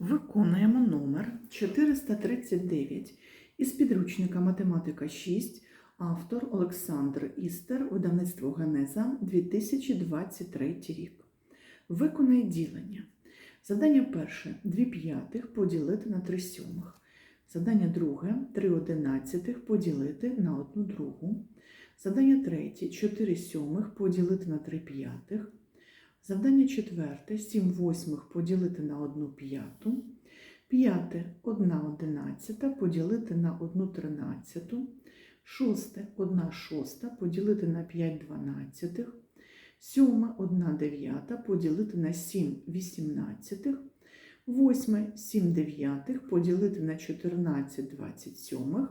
Виконуємо номер 439 із підручника Математика 6, автор Олександр Істер, видавництво Генеза 2023 рік. Виконай ділення. Задання перше 2 п'ятих поділити на 3 сьомих. Задання друге 3 одинадцятих поділити на 1 другу. Задання третє 4 сьомих поділити на 3 п'ятих. Завдання четверте 7 восьмих поділити на 1 п'яту. П'яте 1 одинадцята поділити на 1 тринадцяту. Шосте 1 шоста поділити на 5 дванадцятих. Сьоме 1 дев'ята поділити на 7 вісімнадцятих. Восьме 7 дев'ятих поділити на 14 двадцять сьомих.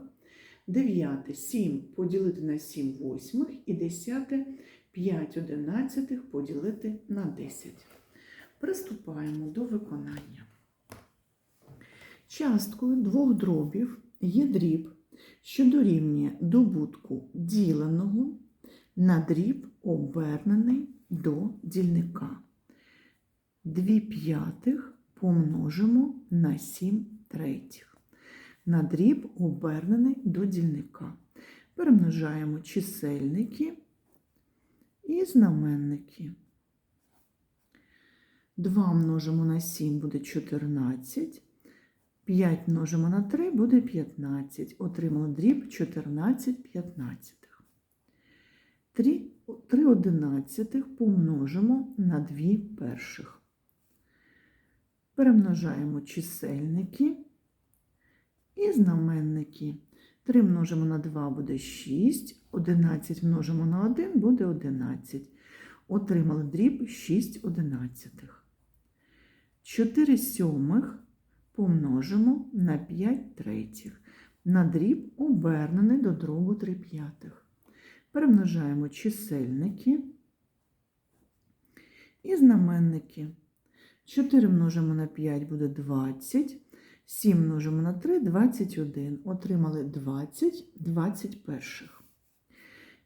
Дев'яте 7 поділити на 7 восьмих. І десяте 5 одинадцятих поділити на 10. Приступаємо до виконання. Часткою двох дробів є дріб, що дорівнює добутку діленого на дріб, обернений до дільника. 2 п'ятих помножимо на 7 третіх. На дріб обернений до дільника. Перемножаємо чисельники і знаменники. 2 множимо на 7 буде 14. 5 множимо на 3 буде 15. Отримали дріб 14 п'ятнадцятих. 3, 3 одинадцятих помножимо на 2 перших. Перемножаємо чисельники і знаменники. 3 множимо на 2 буде 6, 11 множимо на 1 буде 11. Отримали дріб 6 одинадцятих. 4 сьомих помножимо на 5 третіх. На дріб обернений до дробу 3 п'ятих. Перемножаємо чисельники і знаменники. 4 множимо на 5 буде 20. 7 множимо на 3 21. Отримали 20 21.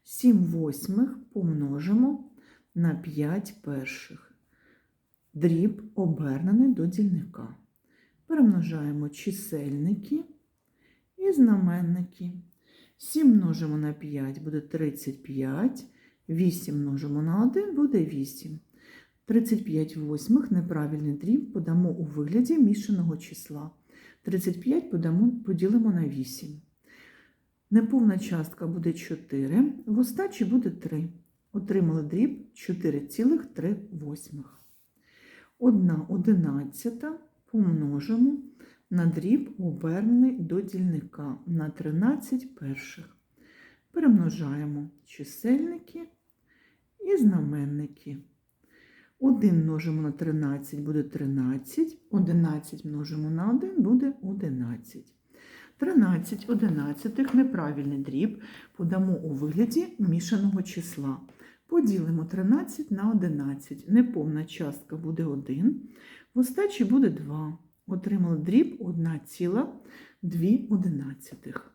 7 восьмих помножимо на 5 перших. Дріб обернений до дільника. Перемножаємо чисельники і знаменники. 7 множимо на 5 буде 35. 8 множимо на 1 буде 8. 35 восьмих неправильний дріб подамо у вигляді мішаного числа. 35 подамо, поділимо на 8. Неповна частка буде 4, в остачі буде 3. Отримали дріб 4,3 восьмих. 1 одинадцята помножимо на дріб, обернений до дільника на 13 перших. Перемножаємо чисельники і знаменники. 1 множимо на 13 буде 13, 11 множимо на 1 буде 11. 13 одинадцятих неправильний дріб подамо у вигляді мішаного числа. Поділимо 13 на 11. Неповна частка буде 1, в остачі буде 2. Отримали дріб 1,2 одинадцятих.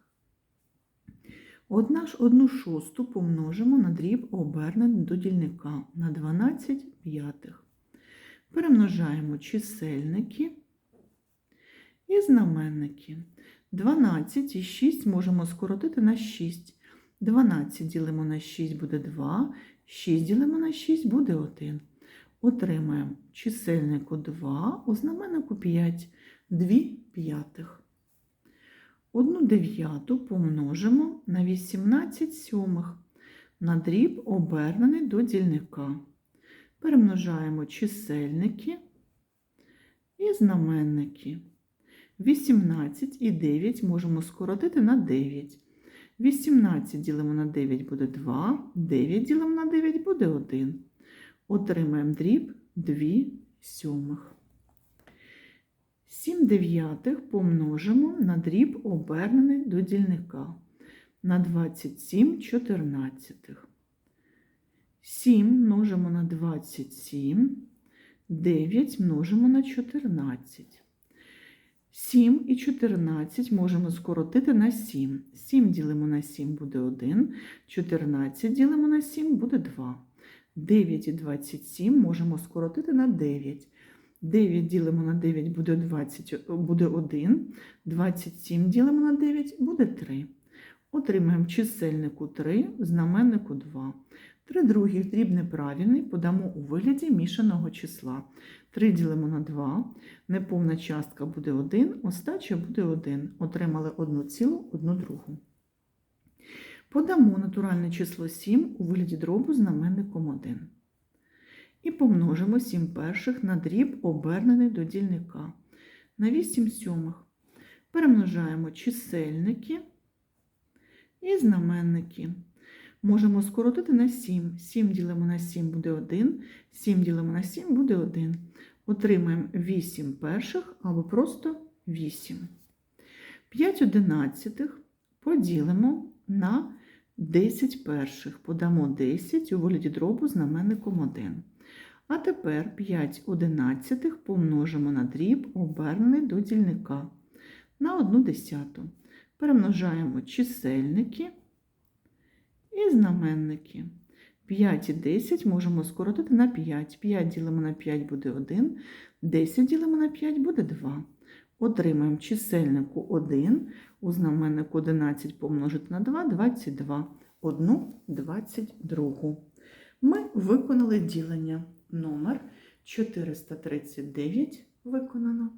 Одна ж одну шосту помножимо на дріб обернений до дільника на 12 п'ятих. Перемножаємо чисельники і знаменники. 12 і 6 можемо скоротити на 6. 12 ділимо на 6 буде 2, 6 ділимо на 6 буде 1. Отримаємо чисельнику 2, у знаменнику 5, 2 п'ятих. Одну дев'яту помножимо на 18 сьомих. На дріб обернений до дільника. Перемножаємо чисельники і знаменники. 18 і 9 можемо скоротити на 9. 18 ділимо на 9 буде 2, 9 ділимо на 9 буде 1. Отримаємо дріб 2 сьомих. 7 дев'ятих помножимо на дріб, обернений до дільника. На 27 чотирнадцятих. 7 множимо на 27, 9 множимо на 14. 7 і 14 можемо скоротити на 7. 7 ділимо на 7 буде 1, 14 ділимо на 7 буде 2. 9 і 27 можемо скоротити на 9. 9 ділимо на 9 буде, 20, буде 1. 27 ділимо на 9 буде 3. Отримаємо чисельнику 3, в знаменнику 2. 3 других дріб неправильний подамо у вигляді мішаного числа. 3 ділимо на 2, неповна частка буде 1, остача буде 1. Отримали 1 цілу, 1 другу. Подамо натуральне число 7 у вигляді дробу знаменником 1. І помножимо 7 перших на дріб, обернений до дільника. На 8 сьомих. Перемножаємо чисельники і знаменники. Можемо скоротити на 7. 7 ділимо на 7 буде 1, 7 ділимо на 7 буде 1. Отримаємо 8 перших або просто 8. 5 одинадцятих поділимо на 10 перших. Подамо 10 у вигляді дробу знаменником 1. А тепер 5 одинадцятих помножимо на дріб, обернений до дільника на 1 десяту. Перемножаємо чисельники і знаменники. 5 і 10 можемо скоротити на 5. 5 ділимо на 5 буде 1, 10 ділимо на 5 буде 2. Отримаємо чисельнику 1, у знаменнику 11 помножити на 2 – 22, 1 22. Ми виконали ділення. Номер 439 виконано.